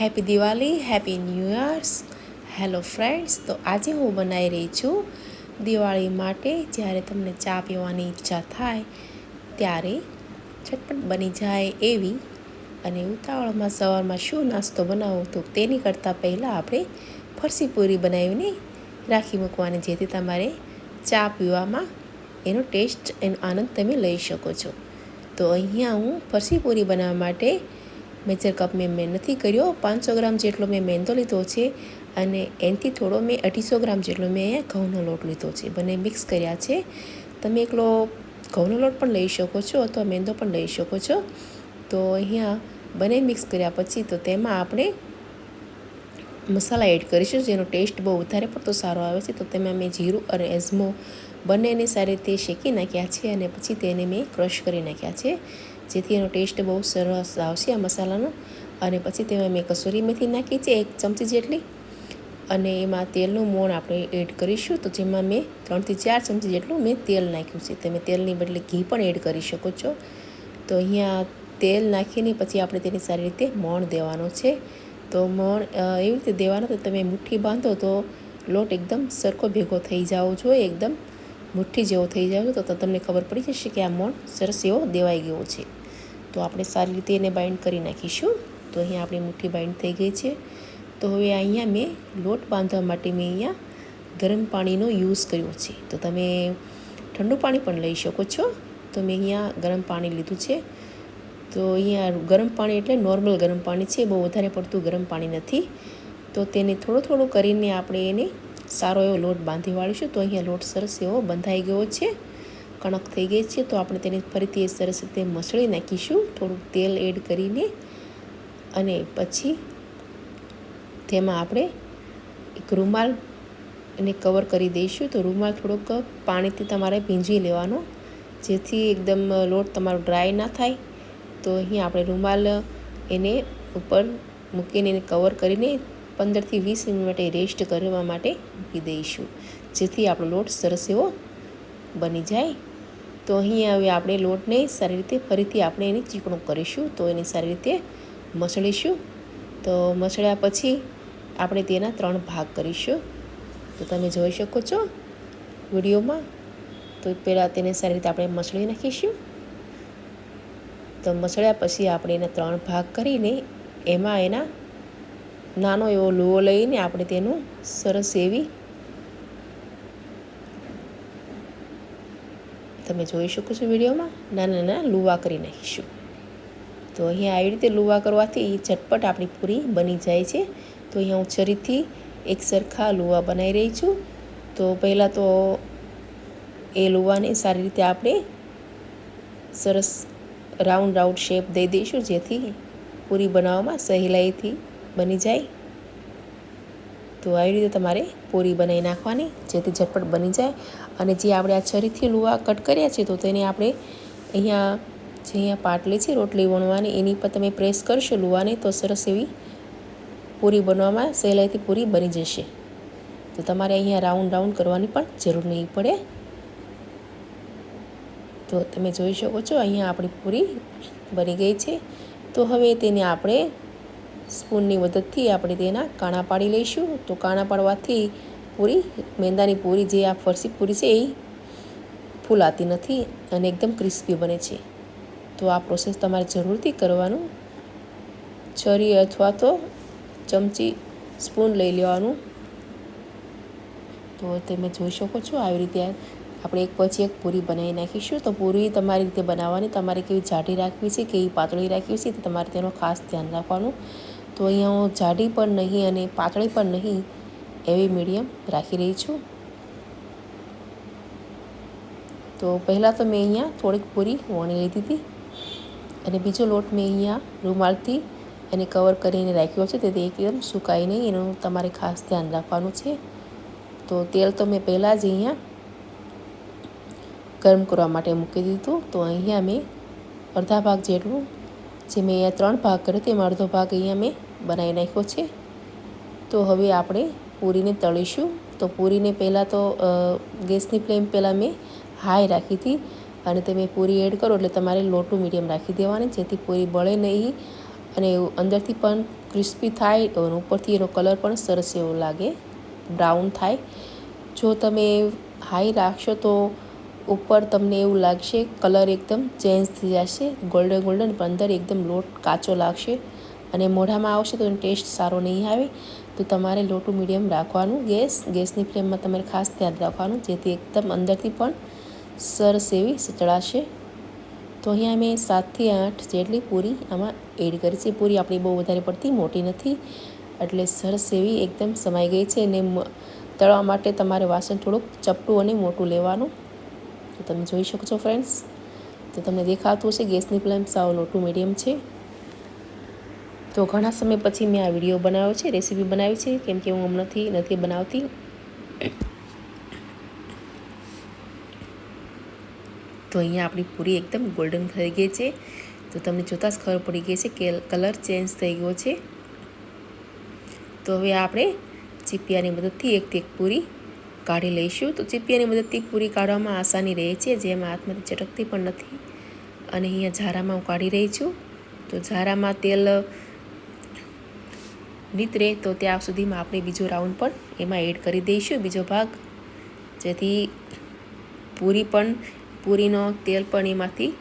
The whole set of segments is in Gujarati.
Happy Diwali happy new years hello friends તો આજે હું બનાવી રહી છું દિવાળી માટે જ્યારે તમને ચા પીવાની ઈચ્છા થાય ત્યારે ઝટપટ બની જાય એવી અને ઉતાવળમાં સવારમાં શું નાસ્તો બનાવો તો તેની કરતાં પહેલાં આપણે ફરસી પૂરી બનાવીને રાખી મૂકવાની, જેથી તમારે ચા પીવામાં એનો ટેસ્ટ, એનો આનંદ તમે લઈ શકો છો. તો અહીંયા હું ફરસી પૂરી બનાવવા માટે મેજર કપ મેં મેં નથી કર્યો. પાંચસો ગ્રામ જેટલો મેં મેંદો લીધો છે અને એનાથી થોડો મેં અઢીસો ગ્રામ જેટલો મેં અહીંયા ઘઉંનો લોટ લીધો છે. બંને મિક્સ કર્યા છે. તમે એકલો ઘઉંનો લોટ પણ લઈ શકો છો અથવા મેંદો પણ લઈ શકો છો. તો અહીંયા બંને મિક્સ કર્યા પછી તો તેમાં આપણે મસાલા એડ કરીશું જેનો ટેસ્ટ બહુ વધારે પડતો સારો આવે છે. તો તેમાં મેં જીરું અને એઝમો બંનેને સારી રીતે શેકી નાખ્યા છે અને પછી તેને મેં ક્રશ કરી નાખ્યા છે. જેથી એનો ટેસ્ટ બહુ સરસ આવશે આ મસાલાનો. અને પછી તેમાં મેં કસૂરી મેથી નાખી છે, એક ચમચી જેટલી. અને એમાં તેલનું મોણ આપણે એડ કરીશું. તો જેમાં મેં ત્રણથી ચાર ચમચી જેટલું મેં તેલ નાખ્યું છે. તમે તેલની બદલે ઘી પણ એડ કરી શકો છો. તો અહીંયા તેલ નાખીને પછી આપણે તેને સારી રીતે મોણ દેવાનો છે. તો મોણ એવી રીતે દેવાનો તો તમે મુઠ્ઠી બાંધો તો લોટ એકદમ સરખો ભેગો થઈ જવો જોઈએ એકદમ. મુઠ્ઠી જેવો થઈ જાય તો તમને ખબર પડી જશે કે આ મોણ સરસ એવો દેવાઈ ગયો છે. તો આપણે સારી રીતે એને બાઇન્ડ કરી નાખીશું. તો અહીંયા આપણી મુઠ્ઠી બાઇન્ડ થઈ ગઈ છે. તો હવે અહીંયા મેં લોટ બાંધવા માટે મેં અહીંયા ગરમ પાણીનો યુઝ કર્યો છે. તો તમે ઠંડુ પાણી પણ લઈ શકો છો. તો મેં અહીંયા ગરમ પાણી લીધું છે. તો અહીંયા ગરમ પાણી એટલે નોર્મલ ગરમ પાણી છે. બહુ વધારે પડતું ગરમ પાણી નથી. તો તેને થોડું થોડું કરીને આપણે એને સારો એવો લોટ બાંધી વાળીશું તો અહીંયા લોટ સરસ એવો બંધાઈ ગયો છે. કણક થઈ ગઈ છે તો આપણે તેને ફરીથી સરસ રીતે મસળી નાખીશું. થોડુંક તેલ એડ કરીને અને પછી તેમાં આપણે એક રૂમાલ એને કવર કરી દઈશું. તો રૂમાલ થોડોક પાણીથી તમારે ભીંજી લેવાનો, જેથી એકદમ લોટ તમારો ડ્રાય ના થાય. તો અહીં આપણે રૂમાલ એને ઉપર મૂકીને એને કવર કરીને પંદરથી વીસ મિનિટ માટે રેસ્ટ કરવા માટે મૂકી દઈશું. જેથી આપણો લોટ સરસ એવો બની જાય. તો અહીં હવે આપણે લોટને સારી રીતે ફરીથી આપણે એને ચીકણું કરીશું તો એને સારી રીતે મસળીશું. તો મસળ્યા પછી આપણે તેના ત્રણ ભાગ કરીશું. તો તમે જોઈ શકો છો વિડીયોમાં. તો પહેલાં તેને સારી રીતે આપણે મસળી નાખીશું. તો મસળ્યા પછી આપણે એના ત્રણ ભાગ કરીને એમાં એના નાનો એવો લોહો લઈને આપણે તેનું સરસ એવી તમે જોઈ શકો છો વિડીયોમાં, નાના નાના લુવા કરી નાખીશું. તો અહીંયા આવી રીતે લુવા કરવાથી ઝટપટ આપણી પૂરી બની જાય છે. તો અહીંયા હું છરીથી એક સરખા લુવા બનાવી રહી છું. તો પહેલાં તો એ લુવાને સારી રીતે આપણે સરસ રાઉન્ડ રાઉન્ડ શેપ દઈ દઈશું, જેથી પૂરી બનાવવામાં સહેલાઈથી બની જાય. તો આવી રીતે તમારે પૂરી બનાવી નાખવાની, જેથી ઝટપટ બની જાય. અને જે આપણે આ છરીથી લુવા કટ કર્યા છે, તો તેને આપણે અહીંયા જે અહીંયા પાટલી છે, રોટલી વણવાની, એની પર તમે પ્રેસ કરશો લુવાને તો સરસ એવી પૂરી બનવામાં સહેલાઈથી પૂરી બની જશે. તો તમારે અહીંયા રાઉન્ડ રાઉન્ડ કરવાની પણ જરૂર નહીં પડે. તો તમે જોઈ શકો છો, અહીંયા આપણી પૂરી બની ગઈ છે. તો હવે તેને આપણે સ્પૂનની મદદથી આપણે તેના કાણા પાડી લઈશું. તો કાણા પાડવાથી પૂરી, મેંદાની પૂરી જે આ ફરસી પૂરી છે એ ફૂલાતી નથી અને એકદમ ક્રિસ્પી બને છે. તો આ પ્રોસેસ તમારે જરૂરથી કરવાનું. છરી અથવા તો ચમચી સ્પૂન લઈ લેવાનું. તો તમે જોઈ શકો છો આવી રીતે આપણે એક પછી એક પૂરી બનાવી નાખીશું. તો પૂરી તમારી રીતે બનાવવાની, તમારે કેવી જાડી રાખવી છે, કેવી પાતળી રાખવી છે, તે તમારે તેનો ખાસ ધ્યાન રાખવાનું. તો અહીંયા હું જાડી પણ નહીં અને પાતળી પણ નહીં એવી મીડિયમ રાખી રહી છું. તો પહેલાં તો મેં અહીંયા થોડીક પૂરી વણી લીધી હતી અને બીજો લોટ મેં અહીંયા રૂમાલથી એને કવર કરીને રાખ્યો છે, તેથી એકદમ સુકાય નહીં એનું તમારે ખાસ ધ્યાન રાખવાનું છે. તો તેલ તો મેં પહેલાં જ અહીંયા ગરમ કરવા માટે મૂકી દીધું તો અહીંયા મેં અડધા ભાગ જેટલું જે મેં અહીંયા ત્રણ ભાગ કર્યો, તેમાં અડધો ભાગ અહીંયા મેં બનાવી નાખ્યો છે. તો હવે આપણે પૂરીને તળીશું. તો પૂરીને પહેલાં તો ગેસની ફ્લેમ પહેલાં મેં હાઈ રાખી હતી અને તમે પૂરી એડ કરો એટલે તમારે લોટું મીડિયમ રાખી દેવાની, જેથી પૂરી બળે નહીં અને અંદરથી પણ ક્રિસ્પી થાય અને ઉપરથી એનો કલર પણ સરસ એવો લાગે, બ્રાઉન થાય. જો તમે હાઈ રાખશો તો ઉપર તમને એવું લાગશે કલર એકદમ ચેન્જ થઈ જશે, ગોલ્ડન ગોલ્ડન, પણ અંદર એકદમ લોટ કાચો લાગશે. અને મોઢામાં આવશે તો એનો ટેસ્ટ સારો નહીં આવે, તો તમારે લોટું મીડિયમ રાખવાનું ગેસ. ગેસની ફ્લેમમાં તમારે ખાસ ધ્યાન રાખવાનું, જેથી એકદમ અંદરથી પણ સરસ એવી સચડાશે તો અહીંયા મેં સાતથી આઠ જેટલી પૂરી આમાં એડ કરી છે. પૂરી આપણી બહુ વધારે પડતી, મોટી નથી, એટલે સરસ એવી એકદમ સમાઈ ગઈ છે. અને તળવા માટે તમારે વાસણ થોડુંક ચપટું અને મોટું લેવાનું. તો તમે જોઈ શકો છો ફ્રેન્ડ્સ, તો તમને દેખાતું હશે ગેસની ફ્લેમ સાવ લોટું મીડિયમ છે. તો ઘણા સમય પછી મેં આ વીડિયો બનાવ્યો છે, રેસીપી બનાવી છે, કેમ કે હું હમણાંથી નથી બનાવતી. તો અહીંયા આપણી પૂરી એકદમ ગોલ્ડન થઈ ગઈ છે. તો તમને જોતાં જ ખબર પડી ગઈ છે કે કલર ચેન્જ થઈ ગયો છે. તો હવે આપણે ચીપિયાની મદદથી એકથી એક પૂરી કાઢી લઈશું. તો ચીપિયાની મદદથી પૂરી કાઢવામાં આસાની રહે છે, જેમાં હાથમાંથી ચટકતી પણ નથી. અને અહીંયા ઝારામાં હું કાઢી રહી છું. તો ઝારામાં તેલ નીતરે તો ત્યાં સુધીમાં આપણે બીજો રાઉન્ડ પણ એમાં એડ કરી દઈશું. બીજો ભાગ, જેથી પૂરી પણ, પૂરીનો તેલ પણ એમાંથી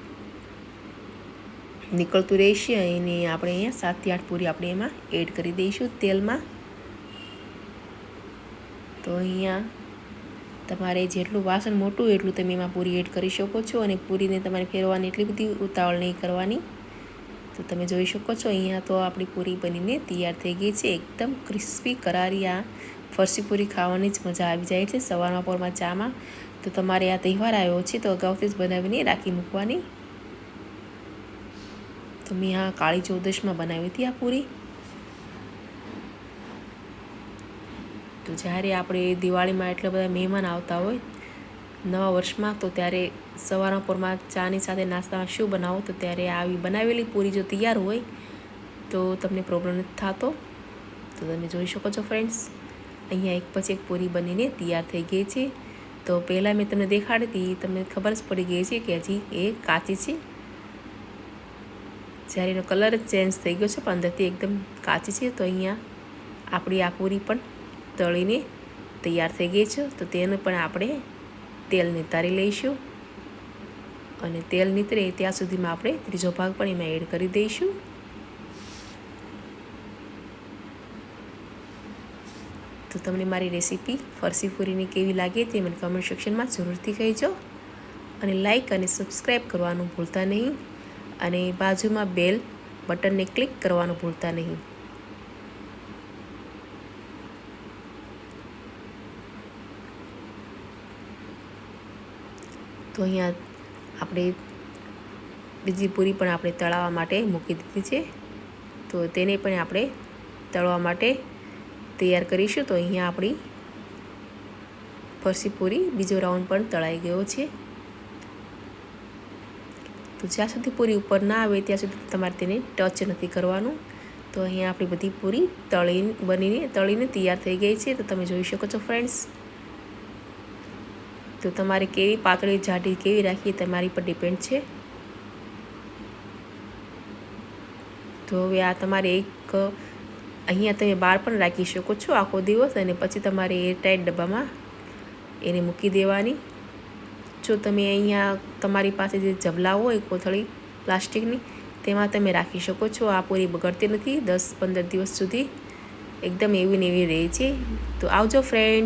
નીકળતું રહેશે. અને આપણે અહીંયા સાતથી આઠ પૂરી આપણે એમાં એડ કરી દઈશું તેલમાં. તો અહીંયા તમારે જેટલું વાસણ મોટું એટલું તમે એમાં પૂરી એડ કરી શકો છો અને પૂરીને તમારે ફેરવાની એટલી બધી ઉતાવળ નહીં કરવાની. તો તમે જોઈ શકો છો, અહીંયા તો આપણી પૂરી બનીને તૈયાર થઈ ગઈ છે. એકદમ ક્રિસ્પી કરારી આ ફરસી પૂરી ખાવાની જ મજા આવી જાય છે સવારમાં પોરમાં ચામાં. તો તમારે આ તહેવાર આવ્યો છે તો અગાઉથી જ બનાવીને રાખી મૂકવાની. તો મેં આ કાળી ચૌદશમાં બનાવી હતી આ પૂરી. તો જ્યારે આપણે દિવાળીમાં એટલા બધા મહેમાન આવતા હોય નવા વર્ષમાં તો ત્યારે સવારના પોરમાં ચાની સાથે નાસ્તામાં શું બનાવો? તો ત્યારે આવી બનાવેલી પૂરી જો તૈયાર હોય, તો તમને પ્રોબ્લેમ નથી થતો. તો તમે જોઈ શકો છો ફ્રેન્ડ્સ અહીંયા એક પછી એક પૂરી બનીને તૈયાર થઈ ગઈ છે. તો પહેલાં મેં તમને દેખાડી હતી તમને ખબર જ પડી ગઈ છે કે હજી એ કાચી છે. જ્યારે એનો કલર જ ચેન્જ થઈ ગયો છે, પણ અંદરથી એકદમ કાચી છે. તો અહીંયા આપણી આ પૂરી પણ તળીને તૈયાર થઈ ગઈ છે. તો તેને પણ આપણે તેલ નિતારી લઈશું અને તેલ નીતરે ત્યાં સુધીમાં આપણે ત્રીજો ભાગ પણ એમાં એડ કરી દઈશું. તો તમને મારી રેસીપી ફરસી પૂરીની કેવી લાગે તે મને કમેન્ટ સેક્શનમાં જરૂરથી કહેજો. અને લાઈક અને સબસ્ક્રાઈબ કરવાનું ભૂલતા નહીં. અને બાજુમાં બેલ બટનને ક્લિક કરવાનું ભૂલતા નહીં. તો અહીંયા આપણે બીજી પૂરી પણ આપણે તળાવવા માટે મૂકી દીધી છે. તો તેને પણ આપણે તળવા માટે તૈયાર કરીશું. તો અહીંયા આપણી ફરસી પૂરી બીજો રાઉન્ડ પણ તળાઈ ગયો છે. તો જ્યાં સુધી પૂરી ઉપર ના આવે ત્યાં સુધી તમારે તેને ટચ નથી કરવાનું. તો અહીંયા આપણી બધી પૂરી તળી બનીને તળીને તૈયાર થઈ ગઈ છે. તો તમે જોઈ શકો છો ફ્રેન્ડ્સ. તો તમારે કેવી પાતળી જાડી કેવી રાખવી તમારી પર ડિપેન્ડ છે. તો હવે આ તમારે એક, અહીંયા તમે બહાર પણ રાખી શકો છો આખો દિવસ અને પછી તમારે એરટાઈટ ડબ્બામાં એને મૂકી દેવાની. જો તમે અહીંયા તમારી પાસે જે જબલા હોય કોથળી પ્લાસ્ટિકની, તેમાં તમે રાખી શકો છો. આ પૂરી બગડતી નથી, દસ પંદર દિવસ સુધી એકદમ એવી ને એવી રહે છે. તો આવજો ફ્રેન્ડ